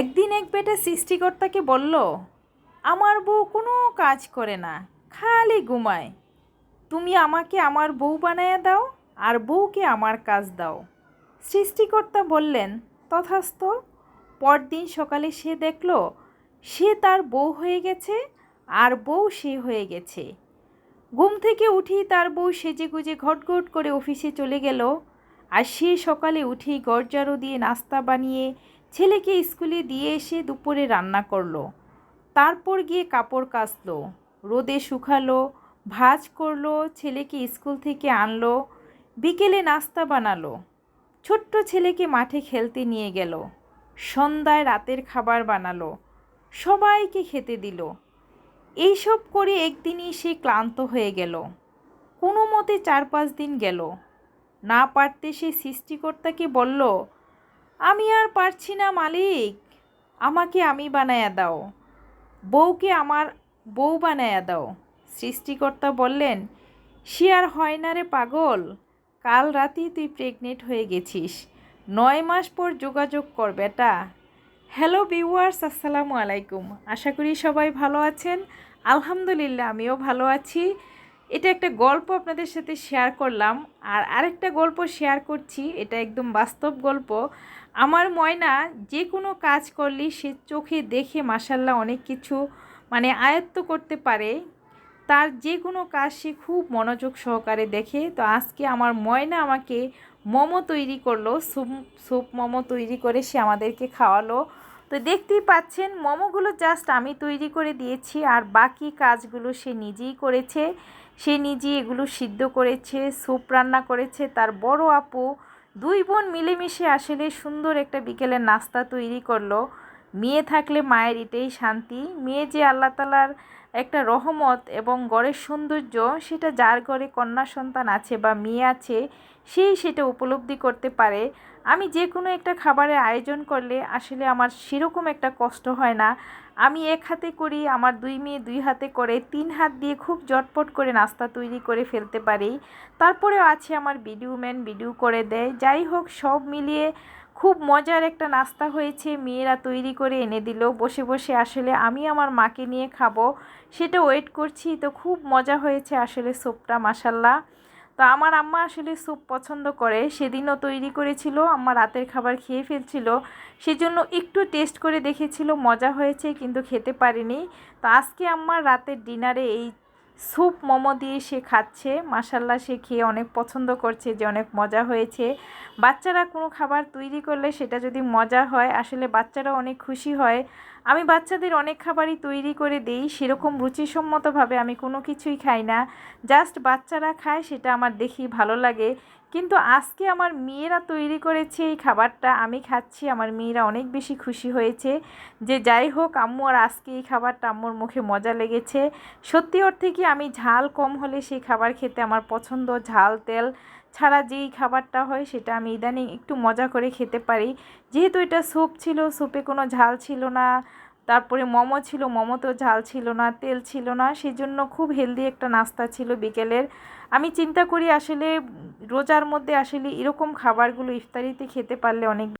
একদিন এক বেটা সৃষ্টিকর্তাকে বলল, আমার বউ কোনো কাজ করে না, খালি ঘুমায়। তুমি আমাকে আমার বউ বানায় দাও আর বউকে আমার কাজ দাও। সৃষ্টিকর্তা বললেন, তথাস্থ। পরদিন সকালে সে দেখল, সে তার বউ হয়ে গেছে আর বউ সে হয়ে গেছে। ঘুম থেকে উঠেই তার বউ সেজে গুজে ঘটঘট করে অফিসে চলে গেল আর সে সকালে উঠেই গরজারো দিয়ে নাস্তা বানিয়ে ছেলেকে স্কুলে দিয়ে এসে দুপুরে রান্না করল। তারপর গিয়ে কাপড় কাচলো, রোদে শুকালো, ভাজ করল, ছেলেকে স্কুল থেকে আনলো, বিকেলে নাস্তা বানালো। ছোট্ট ছেলেকে মাঠে খেলতে নিয়ে গেল। সন্ধ্যায় রাতের খাবার বানালো, সবাইকে খেতে দিল। এইসব করে একদিনই সে ক্লান্ত হয়ে গেল। কোনো মতে চার পাঁচ দিন গেল। না পারতে সে সৃষ্টিকর্তাকে বলল আমি আর পারছি না, মালিক। আমাকে আমি বানায়া দাও। বউকে আমার বউ বানায়া দাও। সৃষ্টিকর্তা বললেন, সে আর হয় না রে পাগল। কাল রাতেই তুই প্রেগনেন্ট হয়ে গেছিস। নয় মাস পর যোগাযোগ কর, বেটা। হ্যালো ভিউয়ার্স আসসালামু আলাইকুম। আশা করি সবাই ভালো আছেন। আলহামদুলিল্লাহ, আমিও ভালো আছি। এটা একটা গল্প আপনাদের সাথে শেয়ার করলাম। আর আরেকটা গল্প শেয়ার করছি, এটা একদম বাস্তব গল্প। আমার ময়না যে কোনো কাজ করলে সে চোখে দেখে মাসাল্লাহ অনেক কিছু মানে আয়ত্ত করতে পারে। তার যে কোনো কাজ সে খুব মনোযোগ সহকারে দেখে। তো আজকে আমার ময়না আমাকে মোমো তৈরি করল সুপ সুপ মোমো তৈরি করে সে আমাদেরকে খাওয়ালো। তো দেখতেই পাচ্ছেন, মোমোগুলো জাস্ট আমি তৈরি করে দিয়েছি আর বাকি কাজগুলো সে নিজেই করেছে। সে নিজে এগুলো সিদ্ধ করেছে, স্যুপ রান্না করেছে, তার বড় আপু দুই বোন মিলেমিশে আসলে সুন্দর একটা বিকেলের নাস্তা তৈরি করল। মেয়ে থাকলে মায়ের এটাই শান্তি। মেয়ে যে আল্লাহ তালার একটা রহমত এবং গড়ের সৌন্দর্য, সেটা যার ঘরে কন্যা সন্তান আছে বা মেয়ে আছে, সেই সেটা উপলব্ধি করতে পারে। আমি যে কোনো একটা খাবারের আয়োজন করলে আসলে আমার সেরকম একটা কষ্ট হয় না। আমি এক হাতে করি, আমার দুই মেয়ে দুই হাতে করে, তিন হাত দিয়ে খুব জটপট করে নাস্তা তৈরি করে ফেলতে পারি। তারপরেও আছে আমার ভিডিও ম্যান ভিডিও করে দেয়। যাই হোক, সব মিলিয়ে খুব মজার একটা নাস্তা হয়েছে। মেয়েরা তৈরি করে এনে দিল। বসে বসে আসলে আমি আমার মাকে নিয়ে খাব। সেটা ওয়েট করছি। তো খুব মজা হয়েছে আসলে স্যুপটা মাসাল্লাহ তো আমার আম্মা আসলে স্যুপ পছন্দ করে। সেদিনও তৈরি করেছিল। আমার রাতের খাবার খেয়ে ফেলছিল। সেজন্য একটু টেস্ট করে দেখেছিল। মজা হয়েছে, কিন্তু খেতে পারিনি। তো আজকে আমার রাতের ডিনারে এই স্যুপ মোমো দিয়ে সে খাচ্ছে। মাসাল্লাহ সে খেয়ে অনেক পছন্দ করছে, যে অনেক মজা হয়েছে। বাচ্চারা কোনো খাবার তৈরি করলে সেটা যদি মজা হয়, আসলে বাচ্চারা অনেক খুশি হয়। আমি বাচ্চাদের অনেক খাবারই তৈরি করে দিই, সেরকম রুচিসম্মতভাবে আমি কোনো কিছুই খাই না। জাস্ট বাচ্চারা খায়, সেটা আমার দেখি ভালো লাগে। কিন্তু আজকে আমার মেয়েরা তৈরি করেছে এই খাবারটা, আমি খাচ্ছি, আমার মেয়েরা অনেক বেশি খুশি হয়েছে। যে যাই হোক, আম্মু আর আজকে এই খাবারটা আম্মুর মুখে মজা লেগেছে। সত্যি অর্থে কি আমি ঝাল কম হলে সেই খাবার খেতে আমার পছন্দ? ঝাল, তেল ছাড়া যেই খাবারটা হয় সেটা আমি ইদানিং একটু মজা করে খেতে পারি। যেহেতু এটা স্যুপ ছিল, স্যুপে কোনো ঝাল ছিল না, তারপরে মোমো ছিল, মোমোতেও ঝাল ছিল না, তেল ছিল না সেই জন্য খুব হেলদি একটা নাস্তা ছিল বিকেলের। আমি চিন্তা করি আসলে রোজার মধ্যে আসলে এরকম খাবারগুলো ইফতারিতে খেতে পারলে অনেক